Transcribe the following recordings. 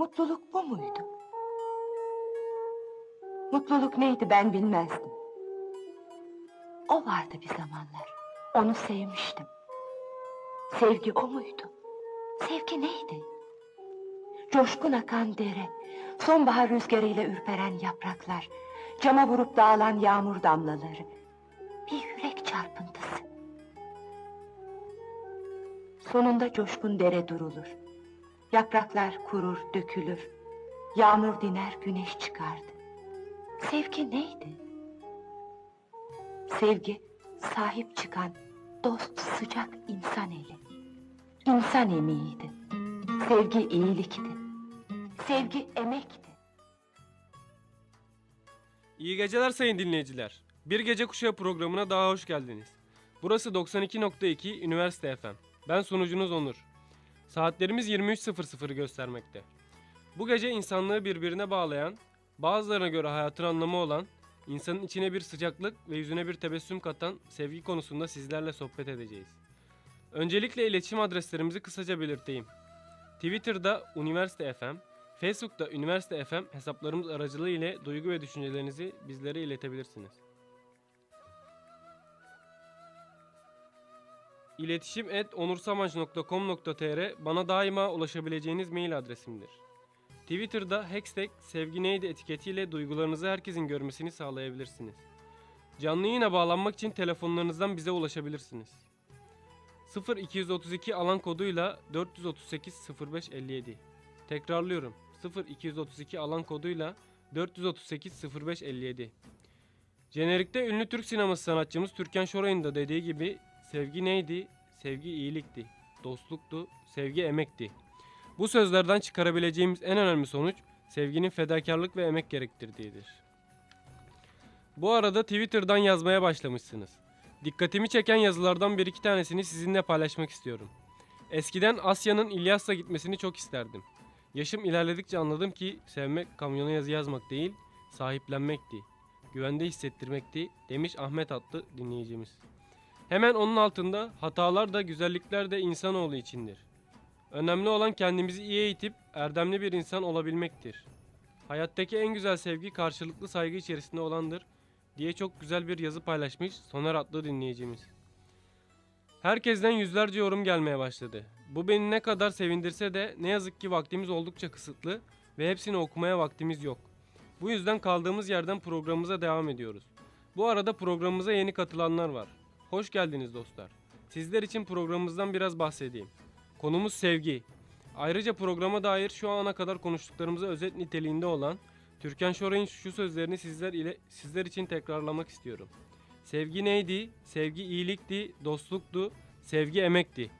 Mutluluk bu muydu? Mutluluk neydi ben bilmezdim. O vardı bir zamanlar. Onu sevmiştim. Sevgi o muydu? Sevgi neydi? Coşkun akan dere, sonbahar rüzgarıyla ürperen yapraklar, cama vurup dağılan yağmur damlaları, bir yürek çarpıntısı. Sonunda coşkun dere durulur. Yapraklar kurur, dökülür. Yağmur diner, güneş çıkardı. Sevgi neydi? Sevgi, sahip çıkan, dost sıcak insan eli. İnsan emeğiydi. Sevgi iyilikti. Sevgi emekti. İyi geceler sayın dinleyiciler. Bir Gece Kuşağı programına daha hoş geldiniz. Burası 92.2 Üniversite FM. Ben sunucunuz Onur. Saatlerimiz 23.00'ı göstermekte. Bu gece insanlığı birbirine bağlayan, bazılarına göre hayatın anlamı olan, insanın içine bir sıcaklık ve yüzüne bir tebessüm katan sevgi konusunda sizlerle sohbet edeceğiz. Öncelikle iletişim adreslerimizi kısaca belirteyim. Twitter'da Üniversite FM, Facebook'ta Üniversite FM hesaplarımız aracılığı ile duygu ve düşüncelerinizi bizlere iletebilirsiniz. İletişim et onursamancı.com.tr bana daima ulaşabileceğiniz mail adresimdir. Twitter'da hashtag sevgi neydi etiketiyle duygularınızı herkesin görmesini sağlayabilirsiniz. Canlı yayına bağlanmak için telefonlarınızdan bize ulaşabilirsiniz. 0232 alan koduyla 438 0557. Tekrarlıyorum. 0232 alan koduyla 438 0557. Jenerikte ünlü Türk sineması sanatçımız Türkan Şoray'ın da dediği gibi sevgi neydi? Sevgi iyilikti, dostluktu, sevgi emekti. Bu sözlerden çıkarabileceğimiz en önemli sonuç sevginin fedakarlık ve emek gerektirdiğidir. Bu arada Twitter'dan yazmaya başlamışsınız. Dikkatimi çeken yazılardan bir iki tanesini sizinle paylaşmak istiyorum. Eskiden Asya'nın İlyas'a gitmesini çok isterdim. Yaşım ilerledikçe anladım ki sevmek kamyona yazı yazmak değil, sahiplenmekti. Güvende hissettirmekti demiş Ahmet adlı dinleyicimiz. Hemen onun altında hatalar da güzellikler de insanoğlu içindir. Önemli olan kendimizi iyi eğitip erdemli bir insan olabilmektir. Hayattaki en güzel sevgi karşılıklı saygı içerisinde olandır diye çok güzel bir yazı paylaşmış Soner adlı dinleyicimiz. Herkesten yüzlerce yorum gelmeye başladı. Bu beni ne kadar sevindirse de ne yazık ki vaktimiz oldukça kısıtlı ve hepsini okumaya vaktimiz yok. Bu yüzden kaldığımız yerden programımıza devam ediyoruz. Bu arada programımıza yeni katılanlar var. Hoş geldiniz dostlar. Sizler için programımızdan biraz bahsedeyim. Konumuz sevgi. Ayrıca programa dair şu ana kadar konuştuklarımıza özet niteliğinde olan Türkan Şoray'ın şu sözlerini sizler ile sizler için tekrarlamak istiyorum. Sevgi neydi? Sevgi iyilikti, dostluktu, sevgi emekti.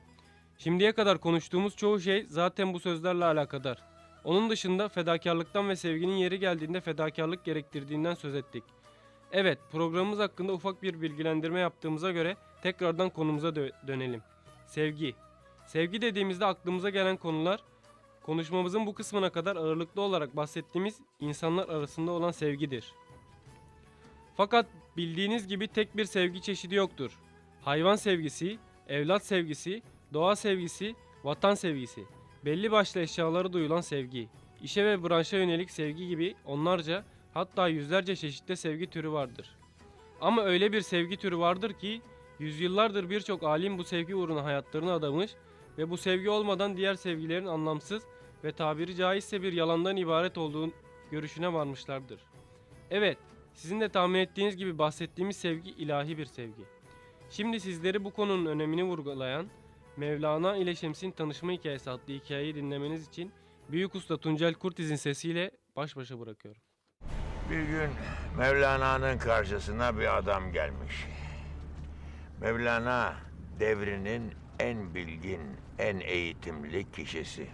Şimdiye kadar konuştuğumuz çoğu şey zaten bu sözlerle alakadar. Onun dışında fedakarlıktan ve sevginin yeri geldiğinde fedakarlık gerektirdiğinden söz ettik. Evet, programımız hakkında ufak bir bilgilendirme yaptığımıza göre tekrardan konumuza dö- dönelim. Sevgi. Sevgi dediğimizde aklımıza gelen konular konuşmamızın bu kısmına kadar ağırlıklı olarak bahsettiğimiz insanlar arasında olan sevgidir. Fakat bildiğiniz gibi tek bir sevgi çeşidi yoktur. Hayvan sevgisi, evlat sevgisi, doğa sevgisi, vatan sevgisi, belli başlı eşyalara duyulan sevgi, işe ve branşa yönelik sevgi gibi onlarca hatta yüzlerce çeşitli sevgi türü vardır. Ama öyle bir sevgi türü vardır ki yüzyıllardır birçok alim bu sevgi uğruna hayatlarını adamış ve bu sevgi olmadan diğer sevgilerin anlamsız ve tabiri caizse bir yalandan ibaret olduğu görüşüne varmışlardır. Evet, sizin de tahmin ettiğiniz gibi bahsettiğimiz sevgi ilahi bir sevgi. Şimdi sizleri bu konunun önemini vurgulayan Mevlana ile Şems'in tanışma hikayesi adlı hikayeyi dinlemeniz için Büyük Usta Tuncel Kurtiz'in sesiyle baş başa bırakıyorum. Bir gün Mevlana'nın karşısına bir adam gelmiş. Mevlana devrinin en bilgin, en eğitimli kişisi.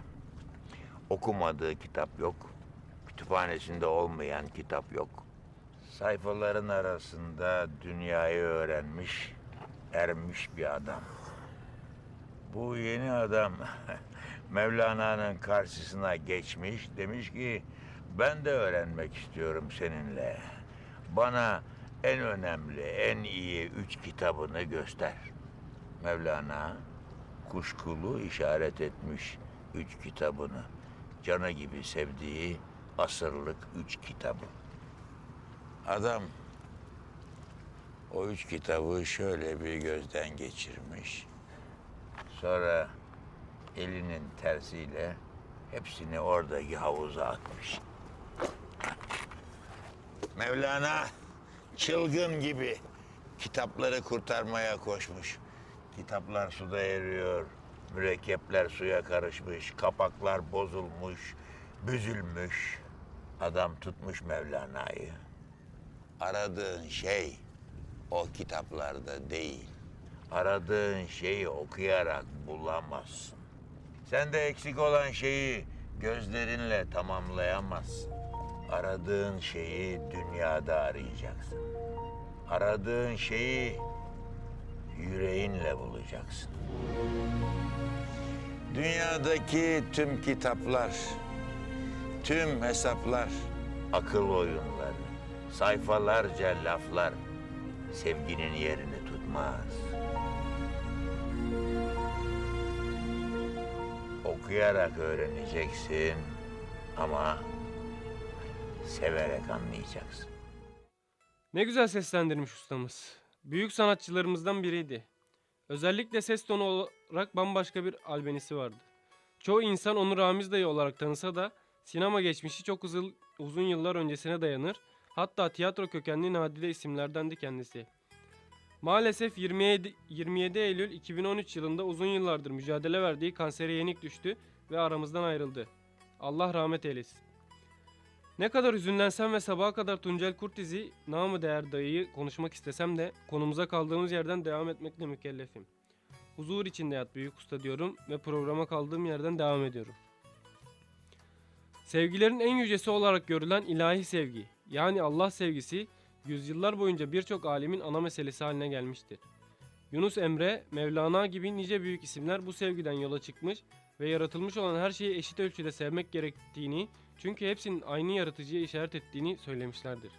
Okumadığı kitap yok. Kütüphanesinde olmayan kitap yok. Sayfaların arasında dünyayı öğrenmiş, ermiş bir adam. Bu yeni adam Mevlana'nın karşısına geçmiş demiş ki ben de öğrenmek istiyorum seninle. Bana en önemli, en iyi üç kitabını göster. Mevlana kuşkulu işaret etmiş üç kitabını. canı gibi sevdiği asırlık üç kitabı. Adam o üç kitabı şöyle bir gözden geçirmiş. Sonra elinin tersiyle hepsini oradaki havuza atmış. Mevlana çılgın gibi kitapları kurtarmaya koşmuş. Kitaplar suda eriyor, mürekkepler suya karışmış, kapaklar bozulmuş, büzülmüş. Adam tutmuş Mevlana'yı. Aradığın şey o kitaplarda değil. Aradığın şeyi okuyarak bulamazsın. Sende eksik olan şeyi gözlerinle tamamlayamazsın. Aradığın şeyi dünyada arayacaksın. Aradığın şeyi yüreğinle bulacaksın. Dünyadaki tüm kitaplar, tüm hesaplar, akıl oyunları, sayfalarca laflar sevginin yerini tutmaz. Okuyarak öğreneceksin ama severek anlayacaksın. Ne güzel seslendirmiş ustamız. Büyük sanatçılarımızdan biriydi. Özellikle ses tonu olarak bambaşka bir albenisi vardı. Çoğu insan onu Ramiz dayı olarak tanısa da sinema geçmişi çok uzun, uzun yıllar öncesine dayanır. Hatta tiyatro kökenli nadide isimlerdendi kendisi. Maalesef 27, 27 Eylül 2013 yılında uzun yıllardır mücadele verdiği kansere yenik düştü ve aramızdan ayrıldı. Allah rahmet eylesin. Ne kadar hüzünlensem ve sabaha kadar Tuncel Kurtiz'i namı değer dayıyı konuşmak istesem de konumuza kaldığımız yerden devam etmekle mükellefim. Huzur içinde yat büyük usta diyorum ve programa kaldığım yerden devam ediyorum. Sevgilerin en yücesi olarak görülen ilahi sevgi yani Allah sevgisi yüzyıllar boyunca birçok alimin ana meselesi haline gelmiştir. Yunus Emre, Mevlana gibi nice büyük isimler bu sevgiden yola çıkmış ve yaratılmış olan her şeyi eşit ölçüde sevmek gerektiğini çünkü hepsinin aynı yaratıcıya işaret ettiğini söylemişlerdir.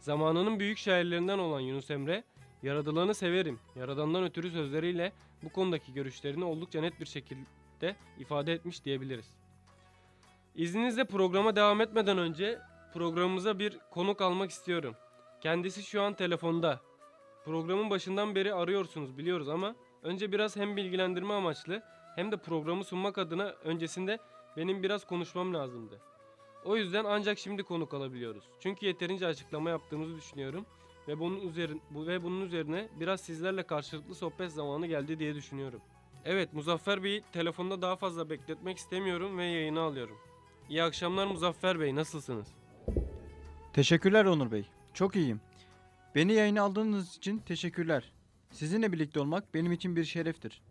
Zamanının büyük şairlerinden olan Yunus Emre, yaradılanı severim, yaradandan ötürü sözleriyle bu konudaki görüşlerini oldukça net bir şekilde ifade etmiş diyebiliriz. İzninizle programa devam etmeden önce programımıza bir konuk almak istiyorum. Kendisi şu an telefonda. Programın başından beri arıyorsunuz biliyoruz ama önce biraz hem bilgilendirme amaçlı hem de programı sunmak adına öncesinde benim biraz konuşmam lazımdı. O yüzden ancak şimdi konuk alabiliyoruz. Çünkü yeterince açıklama yaptığımızı düşünüyorum ve bunun üzerine bu ve bunun üzerine biraz sizlerle karşılıklı sohbet zamanı geldi diye düşünüyorum. Evet, Muzaffer Bey'i telefonda daha fazla bekletmek istemiyorum ve yayına alıyorum. İyi akşamlar Muzaffer Bey, nasılsınız? Teşekkürler Onur Bey. Çok iyiyim. Beni yayına aldığınız için teşekkürler. Sizinle birlikte olmak benim için bir şereftir.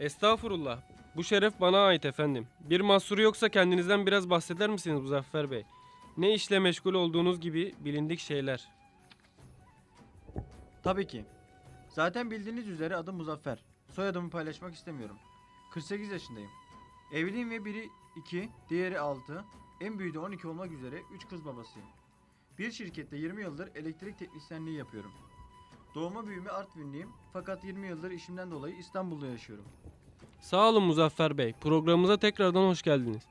Estağfurullah. Bu şeref bana ait efendim. Bir mahsuru yoksa kendinizden biraz bahseder misiniz Muzaffer Bey? Ne işle meşgul olduğunuz gibi bilindik şeyler. Tabii ki. Zaten bildiğiniz üzere adım Muzaffer. Soyadımı paylaşmak istemiyorum. 48 yaşındayım. Evliyim ve biri 2, diğeri 6, en büyüğü de 12 olmak üzere 3 kız babasıyım. Bir şirkette 20 yıldır elektrik teknisyenliği yapıyorum. Doğma büyüme Artvinliyim fakat 20 yıldır işimden dolayı İstanbul'da yaşıyorum. Sağ olun Muzaffer Bey. Programımıza tekrardan hoş geldiniz.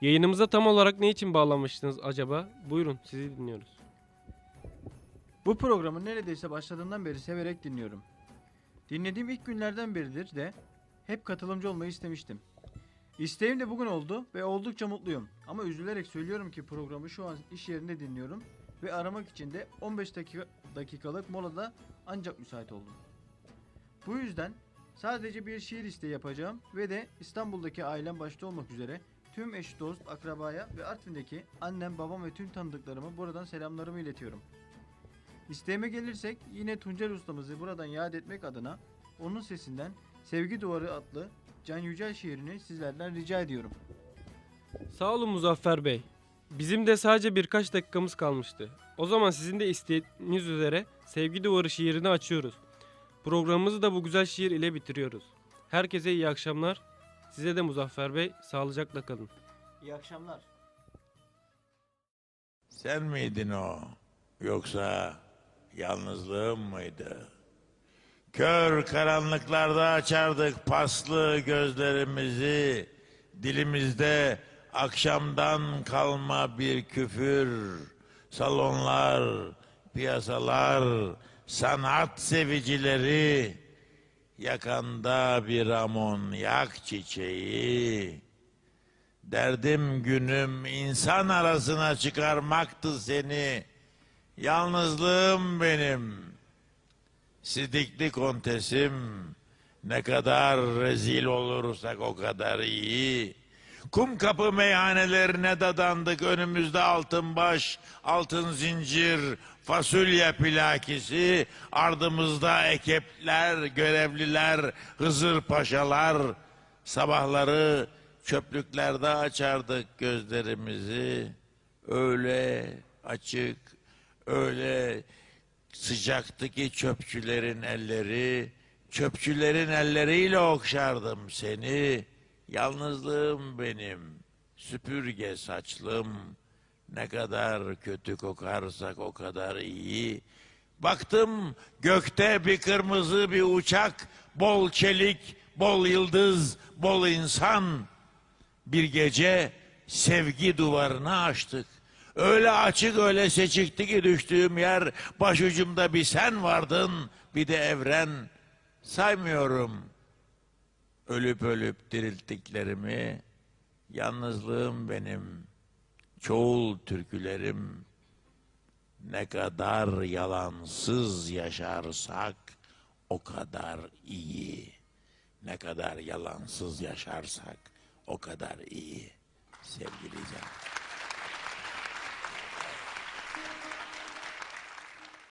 Yayınımıza tam olarak ne için bağlanmıştınız acaba? Buyurun sizi dinliyoruz. Bu programı neredeyse başladığından beri severek dinliyorum. Dinlediğim ilk günlerden beridir de hep katılımcı olmayı istemiştim. İsteğim de bugün oldu ve oldukça mutluyum. Ama üzülerek söylüyorum ki programı şu an iş yerinde dinliyorum ve aramak için de 15 dakika, dakikalık molada ancak müsait oldum. Bu yüzden sadece bir şiir isteği yapacağım ve de İstanbul'daki ailem başta olmak üzere tüm eş dost, akrabaya ve Artvin'deki annem, babam ve tüm tanıdıklarıma buradan selamlarımı iletiyorum. İsteğime gelirsek yine Tuncel ustamızı buradan yad etmek adına onun sesinden Sevgi Duvarı adlı Can Yücel şiirini sizlerden rica ediyorum. Sağ olun Muzaffer Bey. Bizim de sadece birkaç dakikamız kalmıştı. O zaman sizin de istediğiniz üzere Sevgi Duvarı şiirini açıyoruz. Programımızı da bu güzel şiir ile bitiriyoruz. Herkese iyi akşamlar. Size de Muzaffer Bey sağlıcakla kalın. İyi akşamlar. Sen miydin o? Yoksa yalnızlığım mıydı? Kör karanlıklarda açardık paslı gözlerimizi. Dilimizde akşamdan kalma bir küfür, salonlar, piyasalar, sanat sevicileri, yakanda bir amonyak çiçeği. Derdim günüm insan arasına çıkarmaktı seni. Yalnızlığım benim. Sidikli kontesim. Ne kadar rezil olursak o kadar iyi. Kum kapı meyhanelerine dadandık önümüzde altın baş, altın zincir, fasulye plakisi, ardımızda ekepler, görevliler, Hızır paşalar. Sabahları çöplüklerde açardık gözlerimizi. Öyle açık, öyle sıcaktı ki çöpçülerin elleri, çöpçülerin elleriyle okşardım seni. Yalnızlığım benim, süpürge saçlım. Ne kadar kötü kokarsak o kadar iyi. Baktım gökte bir kırmızı bir uçak, bol çelik, bol yıldız, bol insan. Bir gece sevgi duvarını açtık. Öyle açık öyle seçikti ki düştüğüm yer başucumda bir sen vardın bir de evren saymıyorum. Ölüp ölüp dirilttiklerimi yalnızlığım benim çoğul türkülerim ne kadar yalansız yaşarsak o kadar iyi. Ne kadar yalansız yaşarsak o kadar iyi sevgili Can.